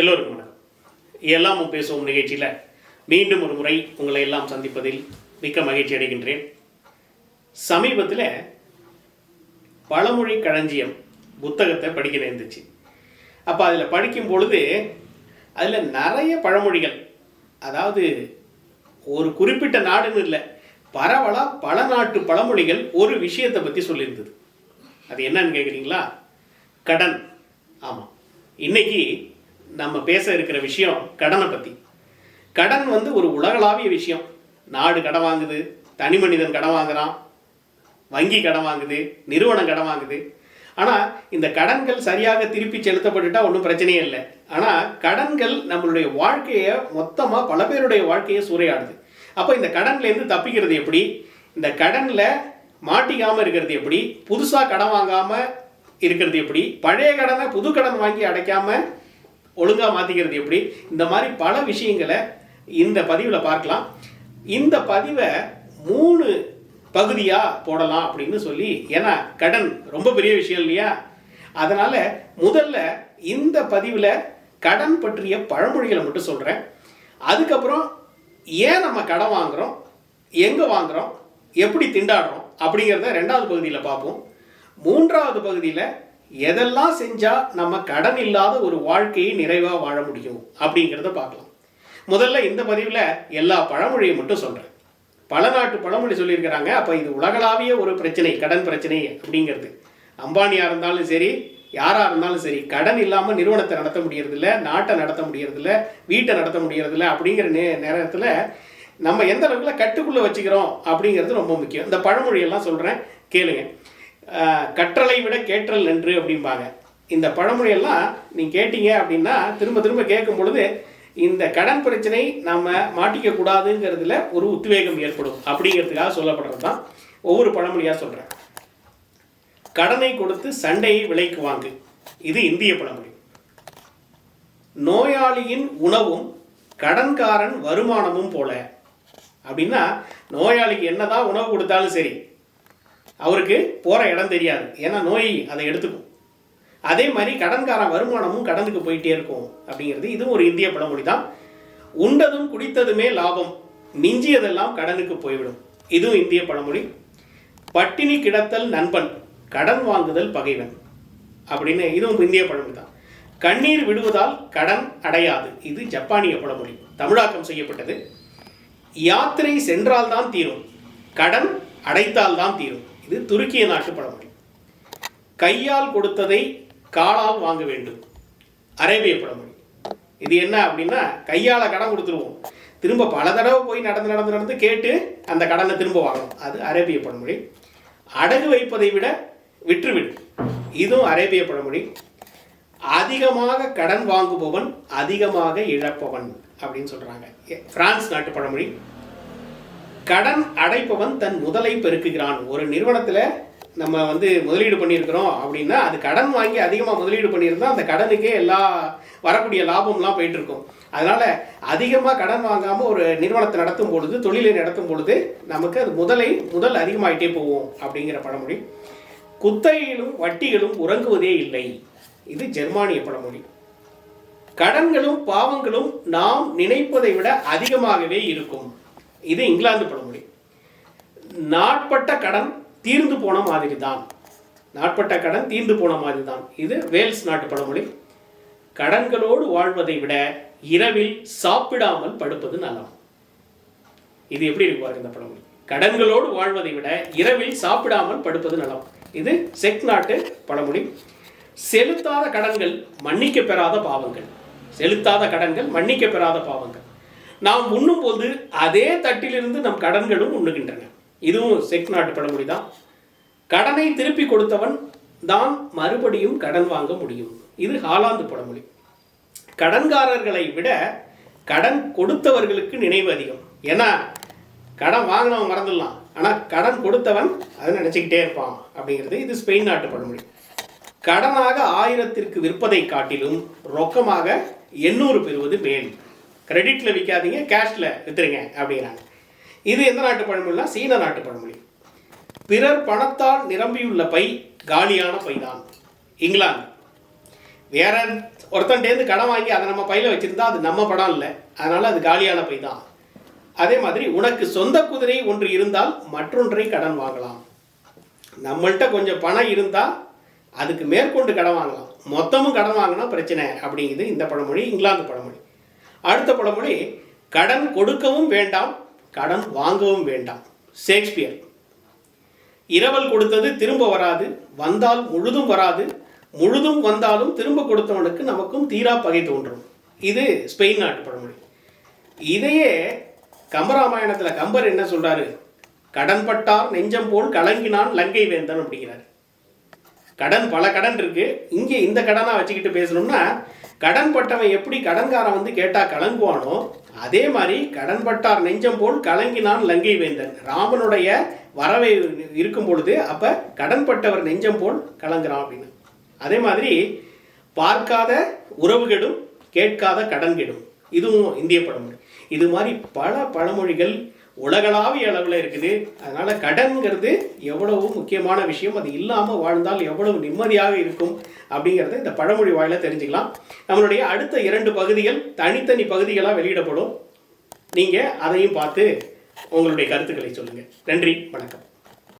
எல்லோருக்கும் வணக்கம். எல்லாமும் பேசுவோம் நிகழ்ச்சியில் மீண்டும் ஒரு முறை உங்களை எல்லாம் சந்திப்பதில் மிக்க மகிழ்ச்சி அடைகின்றேன். சமீபத்தில் பழமொழி களஞ்சியம் புத்தகத்தை படிக்க நேர்ந்துச்சு. அப்போ அதில் படிக்கும் பொழுது அதில் நிறைய பழமொழிகள் அதாவது ஒரு குறிப்பிட்ட நாடுன்னு இல்லை பரவலாக பல நாட்டு பழமொழிகள் ஒரு விஷயத்தை பற்றி சொல்லியிருந்தது. அது என்னன்னு கேட்குறீங்களா கடன். ஆமாம் இன்னைக்கு நம்ம பேச இருக்கிற விஷயம் கடனை பற்றி கடன் வந்து ஒரு உலகளாவிய விஷயம். நாடு கடன் வாங்குது தனி மனிதன் கடன் வாங்குறான் வங்கி கடன் வாங்குது நிறுவனம் கடன் வாங்குது. ஆனால் இந்த கடன்கள் சரியாக திருப்பி செலுத்தப்பட்டுட்டா ஒன்றும் பிரச்சனையே இல்லை. ஆனால் கடன்கள் நம்மளுடைய வாழ்க்கையை மொத்தமாக பல பேருடைய வாழ்க்கையை சூறையாடுது. அப்போ இந்த கடன்லேருந்து தப்பிக்கிறது எப்படி? இந்த கடனில் மாட்டிக்காமல் இருக்கிறது எப்படி? புதுசாக கடன் வாங்காமல் இருக்கிறது எப்படி? பழைய கடனை புது கடன் வாங்கி அடைக்காமல் ஒழுங்காக மாற்றிக்கிறது எப்படி? இந்த மாதிரி பல விஷயங்களை இந்த பதிவில் பார்க்கலாம். இந்த பதிவை மூணு பகுதியாக போடலாம் அப்படின்னு சொல்லி ஏன்னா கடன் ரொம்ப பெரிய விஷயம் இல்லையா? அதனால் முதல்ல இந்த பதிவில் கடன் பற்றிய பழமொழிகளை மட்டும் சொல்கிறேன் அதுக்கப்புறம் ஏன் நம்ம கடன் வாங்குகிறோம் எங்கே வாங்குகிறோம் எப்படி திண்டாடுறோம்? அப்படிங்கிறத ரெண்டாவது பகுதியில் பார்ப்போம். மூன்றாவது பகுதியில் எதெல்லாம் செஞ்சால் நம்ம கடன் இல்லாத ஒரு வாழ்க்கையை நிறைவாக வாழ முடியும் அப்படிங்கிறத பார்க்கலாம். முதல்ல இந்த பதிவில் எல்லா பழமொழியை மட்டும் சொல்கிறேன் பல நாட்டு பழமொழி சொல்லியிருக்கிறாங்க. அப்போ இது உலகளாவிய ஒரு பிரச்சனை கடன் பிரச்சனை அப்படிங்கிறது. அம்பானியாக இருந்தாலும் சரி யாராக இருந்தாலும் சரி கடன் இல்லாமல் நிறுவனத்தை நடத்த முடியறதில்ல நாட்டை நடத்த முடியறதில்ல வீட்டை நடத்த முடியறதில்ல அப்படிங்கிற நே நேரத்தில் நம்ம எந்த அளவுக்குள்ள கட்டுக்குள்ளே வச்சுக்கிறோம் அப்படிங்கிறது ரொம்ப முக்கியம். இந்த பழமொழியெல்லாம் சொல்கிறேன் கேளுங்க. கற்றலை விட கேட்டல் நன்று அப்படிம்பாங்க. இந்த பழமொழியெல்லாம் நீங்கள் கேட்டீங்க அப்படின்னா திரும்ப திரும்ப கேட்கும் பொழுது இந்த கடன் பிரச்சனை நம்ம மாட்டிக்க கூடாதுங்கிறதுல ஒரு உத்வேகம் ஏற்படும் அப்படிங்கிறதுக்காக சொல்லப்படுறது தான் ஒவ்வொரு பழமொழியாக சொல்கிறேன் கடனை கொடுத்து சண்டையை விலைக்கு வாங்கு. இது இந்திய பழமொழி. நோயாளியின் உணவும் கடன்காரன் வருமானமும் போல. அப்படின்னா நோயாளிக்கு என்னதான் உணவு கொடுத்தாலும் சரி அவருக்கு போகிற இடம் தெரியாது. ஏன்னா நோய் அதை எடுத்துக்கும். அதே மாதிரி கடன்காரன் வருமானமும் கடனுக்கு போயிட்டே இருக்கும் அப்படிங்கிறது இதுவும் ஒரு இந்திய பழமொழி தான். உண்டதும் குடித்ததுமே லாபம். மிஞ்சியதெல்லாம் கடனுக்கு போய்விடும். இதுவும் இந்திய பழமொழி. பட்டினி கிடத்தல் நண்பன் கடன் வாங்குதல் பகைவன் அப்படின்னு இதுவும் இந்திய பழமொழி தான். கண்ணீர் விடுவதால் கடன் அடையாது. இது ஜப்பானிய பழமொழி. தமிழாக்கம் செய்யப்பட்டது. யாத்திரை சென்றால்தான் தீரும். கடன் அடைத்தால்தான் தீரும். இது துருக்கிய நாட்டு பழமொழி. கையால் கொடுத்ததை காலால் வாங்க வேண்டும். அரேபிய பழமொழி. இது என்ன அப்படின்னா கையால் கடன் கொடுத்துருவோம். திரும்ப பல தடவை போய் நடந்து நடந்து நடந்து கேட்டு அந்த கடனை திரும்ப வாங்கணும். அது அரேபிய பழமொழி. அடகு வைப்பதை விட விற்றுவிடு. இதுவும் அரேபிய பழமொழி. அதிகமாக கடன் வாங்குபவன் அதிகமாக இழப்பவன் அப்படின்னு சொல்கிறாங்க பிரான்ஸ் நாட்டு பழமொழி. கடன் அடைப்பவன் தன் முதலை பெருக்குகிறான். ஒரு நிறுவனத்தில் நம்ம வந்து முதலீடு பண்ணியிருக்கிறோம் அப்படின்னா அது கடன் வாங்கி அதிகமாக முதலீடு பண்ணியிருந்தா அந்த கடனுக்கே எல்லா வரக்கூடிய லாபம்லாம் போயிட்டுருக்கும். அதனால் அதிகமாக கடன் வாங்காமல் ஒரு நிறுவனத்தை நடத்தும் பொழுது தொழிலை நடத்தும் பொழுது நமக்கு அது முதலை முதல் அதிகமாகிட்டே போகும் அப்படிங்கிற பழமொழி. குத்தையிலும் வட்டிகளும் உறங்குவதே இல்லை. இது ஜெர்மானிய பழமொழி. கடன்களும் பாவங்களும் நாம் நினைப்பதை விட அதிகமாகவே இருக்கும். இது இங்கிலாந்து பழமொழி. நாட்பட்ட கடன் தீர்ந்து போன மாதிரி தான் நாட்பட்ட கடன் தீர்ந்து போன மாதிரி தான் இது வேல்ஸ் நாட்டு பழமொழி. கடன்களோடு வாழ்வதை விட இரவில் சாப்பிடாமல் படுப்பது நலம். இது எப்படி இருக்கு இந்த பழமொழி. கடன்களோடு வாழ்வதை விட இரவில் சாப்பிடாமல் படுப்பது நலம். இது செக் நாட்டு பழமொழி. செலுத்தாத கடன்கள் மன்னிக்க பெறாத பாவங்கள். செலுத்தாத கடன்கள் மன்னிக்க பெறாத பாவங்கள். நாம் உண்ணும்போது அதே தட்டிலிருந்து நம் கடன்களும் உண்ணுகின்றன. இதுவும் செக் நாட்டு பழமொழி தான். கடனை திருப்பி கொடுத்தவன் தான் மறுபடியும் கடன் வாங்க முடியும். இது ஹாலாந்து பழமொழி. கடன்காரர்களை விட கடன் கொடுத்தவர்களுக்கு நினைவு அதிகம். ஏன்னா கடன் வாங்கினவன் மறந்துடலாம். ஆனால் கடன் கொடுத்தவன் அதை நினச்சிக்கிட்டே இருப்பான் அப்படிங்கிறது இது ஸ்பெயின் நாட்டு பழமொழி. கடனாக ஆயிரத்திற்கு விற்பதை காட்டிலும் ரொக்கமாக எண்ணூறு பெறுவது மேல். கிரெடிட்டில் விற்காதீங்க கேஷில் விற்றுருங்க அப்படிங்கிறாங்க. இது எந்த நாட்டு பழமொழினா சீன நாட்டு பழமொழி. பிறர் பணத்தால் நிரம்பியுள்ள பை காலியான பை தான் இங்கிலாந்து. வேற ஒருத்தன்டேருந்து கடன் வாங்கி அதை நம்ம பையில் வச்சுருந்தா அது நம்ம படம் இல்லை. அதனால் அது காலியான பை தான் அதே மாதிரி உனக்கு சொந்த குதிரை ஒன்று இருந்தால் மற்றொன்றை கடன் வாங்கலாம். நம்மள்கிட்ட கொஞ்சம் பணம் இருந்தால் அதுக்கு மேற்கொண்டு கடன் வாங்கலாம். மொத்தமும் கடன் வாங்கினா பிரச்சனை அப்படிங்குது இந்த பழமொழி இங்கிலாந்து பழமொழி. அடுத்த பழமொழி கடன் கொடுக்கவும் வேண்டாம் கடன் வாங்கவும் வேண்டாம். ஷேக்ஸ்பியர். இரவல் கொடுத்தது திரும்ப வராது வந்தால் முழுதும் வராது முழுதும் வந்தாலும் திரும்ப கொடுத்தவனுக்கு நமக்கும் தீரா பகை தோன்றும். இது ஸ்பெயின் நாட்டு பழமொழி இதையே கம்பராமாயணத்தில் கம்பர் என்ன சொல்றாரு? கடன் பட்டார் நெஞ்சம் போல் கலங்கினான் லங்கை வேந்தன் அப்படிங்கிறார். கடன் பல கடன் இருக்கு. இங்கே இந்த கடனாக வச்சுக்கிட்டு பேசணும்னா கடன் பட்டவன் எப்படி கடன்காரன் வந்து கேட்டா கலங்குவானோ அதே மாதிரி கடன்பட்டார் நெஞ்சம் போல் கலங்கினான் லங்கை வேந்தன் ராமனுடைய வரவை இருக்கும் பொழுது அப்ப கடன்பட்டவர் நெஞ்சம் போல் கலங்குறான் அப்படின்னு. அதே மாதிரி பார்க்காத உறவுகளும் கேட்காத கடன் கெடும் இதுவும் இந்திய பழமொழி. இது மாதிரி பல பழமொழிகள் உலகளாவிய அளவில் இருக்குது. அதனால் கடன்கிறது எவ்வளவு முக்கியமான விஷயம். அது இல்லாமல் வாழ்ந்தால் எவ்வளவு நிம்மதியாக இருக்கும் அப்படிங்கிறத இந்த பழமொழி வாயில தெரிஞ்சுக்கலாம். நம்மளுடைய அடுத்த இரண்டு பகுதிகள் தனித்தனி பகுதிகளாக வெளியிடப்படும். நீங்கள் அதையும் பார்த்து உங்களுடைய கருத்துக்களை சொல்லுங்கள் நன்றி வணக்கம்.